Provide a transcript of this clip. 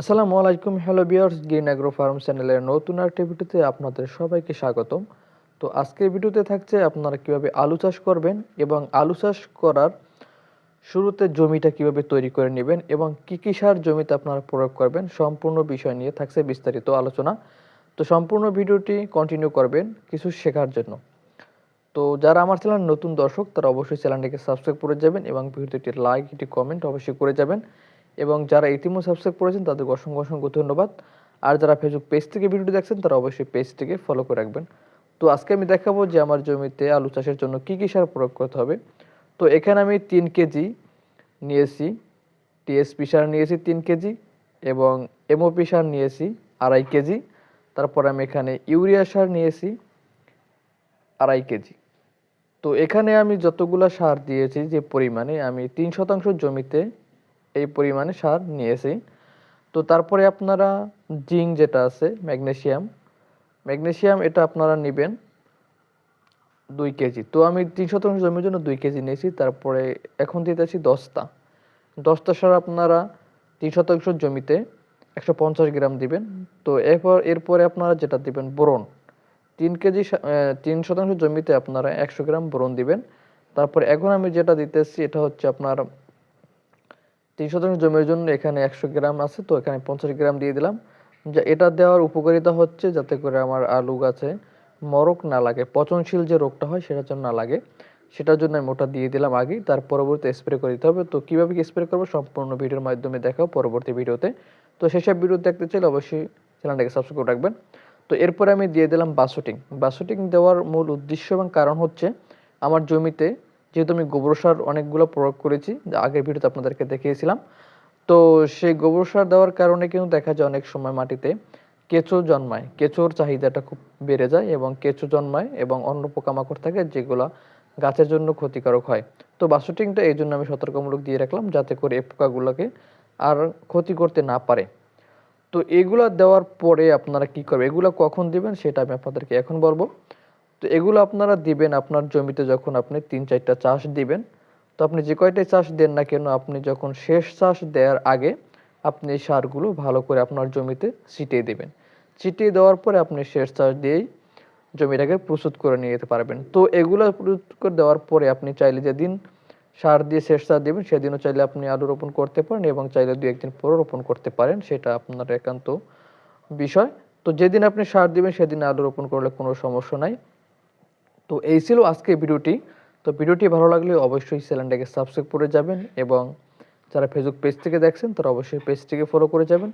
আসসালামু আলাইকুম, hello Bears Green Agro Farm চ্যানেলের নতুন আরেকটি ভিডিওতে আপনাদের সবাইকে স্বাগতম। তো আজকের ভিডিওতে থাকছে আপনারা কীভাবে আলু চাষ করবেন এবং আলু চাষ করার শুরুতে জমিটা কীভাবে তৈরি করে নেবেন এবং কী কী সার জমিতে আপনারা প্রয়োগ করবেন সম্পূর্ণ বিষয় নিয়ে থাকছে বিস্তারিত আলোচনা। তো সম্পূর্ণ ভিডিওটি কন্টিনিউ করবেন কিছু শেখার জন্য। তো যারা আমার চ্যানেল নতুন দর্শক, তারা অবশ্যই চ্যানেলটিকে সাবস্ক্রাইব করে যাবেন এবং ভিডিওটি লাইক একটি কমেন্ট অবশ্যই করে যাবেন। এবং যারা ইতিমধ্যে সাবস্ক্রাইব করেছেন, তাদেরকে অসংখ্য অসংখ্য ধন্যবাদ। আর যারা ফেসবুক পেজ থেকে ভিডিওটি দেখছেন, তারা অবশ্যই পেজটিকে ফলো করে রাখবেন। তো আজকে আমি দেখাবো যে আমার জমিতে আলু চাষের জন্য কী কী সার প্রয়োগ করতে হবে। তো এখানে আমি তিন কেজি নিয়েছি টিএসপি সার নিয়েছি তিন কেজি এবং এমওপি সার নিয়েছি আড়াই কেজি। তারপর আমি এখানে ইউরিয়া সার নিয়েছি আড়াই কেজি। তো এখানে আমি যতগুলো সার দিয়েছি যে পরিমাণে, আমি তিন শতাংশ জমিতে এই পরিমাণে সার নিয়েছি। তো তারপরে আপনারা জিঙ্ক যেটা আছে ম্যাগনেসিয়াম ম্যাগনেসিয়াম এটা আপনারা নেবেন দুই কেজি। তো আমি তিন শতাংশ জমির জন্য দুই কেজি নিয়েছি, তারপরে এখন দিতেছি দশটা দশটা সার আপনারা তিন শতাংশ জমিতে একশো পঞ্চাশ গ্রাম দিবেন। তো এরপর, এরপরে আপনারা যেটা দিবেন, বোরন। তিন কেজি তিন শতাংশ জমিতে আপনারা একশো গ্রাম বোরন দিবেন। তারপর এখন আমি যেটা দিতেছি, এটা হচ্ছে আপনার তিন শতাংশ জমির জন্য এখানে একশো গ্রাম আছে, তো এখানে পঞ্চাশ গ্রাম দিয়ে দিলাম। যা, এটা দেওয়ার উপকারিতা হচ্ছে যাতে করে আমার আলু গাছে মরক না লাগে। পচনশীল যে রোগটা হয় সেটার জন্য না লাগে। সেটার জন্য আমি ওটা দিয়ে দিলাম আগেই তার পরবর্তী স্প্রে করে দিতে হবে। তো কীভাবে কি স্প্রে করব সম্পূর্ণ ভিডিওর মাধ্যমে দেখাও পরবর্তী ভিডিওতে। তো সেসব ভিডিও দেখতে চাইলে অবশ্যই চ্যানেলটাকে সাবস্ক্রাইব করে রাখবেন। তো এরপরে আমি দিয়ে দিলাম বাসুটিং। বাসুটিং দেওয়ার মূল উদ্দেশ্য এবং কারণ হচ্ছে, আমার জমিতে যেহেতু আমি গোবর সার অনেকগুলো প্রয়োগ করেছি আগের ভিডিওতে আপনাদেরকে দেখিয়েছিলাম। তো সেই গোবর সার দেওয়ার কারণে কিন্তু দেখা যায় অনেক সময় মাটিতে কেঁচো জন্মায়। কেঁচোর চাহিদাটা খুব বেড়ে যায় এবং কেঁচো জন্মায় এবং অন্য পোকামাকড় থাকে যেগুলা গাছের জন্য ক্ষতিকারক হয়। তো বাসুটিংটা এই জন্য আমি সতর্কমূলক দিয়ে রাখলাম যাতে করে এই পোকাগুলোকে আর ক্ষতি করতে না পারে। তো এগুলা দেওয়ার পরে আপনারা কি করবেন? এগুলা কখন দিবেন সেটা আমি আপনাদেরকে এখন বলব। তো এগুলো আপনারা দিবেন আপনার জমিতে যখন আপনি তিন চারটা চাষ দিবেন, তো আপনি যে কয়টাই চাষ দেন না কেন, আপনি যখন শেষ চাষ দেওয়ার আগে আপনি এই সারগুলো ভালো করে আপনার জমিতে ছিটিয়ে দিবেন। ছিটিয়ে দেওয়ার পরে আপনি শেষ চাষ দিয়েই জমিটাকে প্রস্তুত করে নিয়ে যেতে পারবেন। তো এগুলো প্রস্তুত করে দেওয়ার পরে আপনি চাইলে যেদিন সার দিয়ে শেষ সার দেবেন, সেদিনও চাইলে আপনি আলু রোপণ করতে পারেন এবং চাইলে দু একদিন পরও রোপণ করতে পারেন, সেটা আপনার একান্ত বিষয়। তো যেদিন আপনি সার দিবেন, সেদিন আলু রোপণ করলে কোনো সমস্যা নাই। তো এই ছিল আজকে ভিডিওটি। তো ভিডিওটি ভালো লাগলে অবশ্যই চ্যানেলটাকে সাবস্ক্রাইব করে যাবেন এবং যারা ফেসবুক পেজ থেকে দেখছেন তারা অবশ্যই পেজটিকে ফলো করে যাবেন।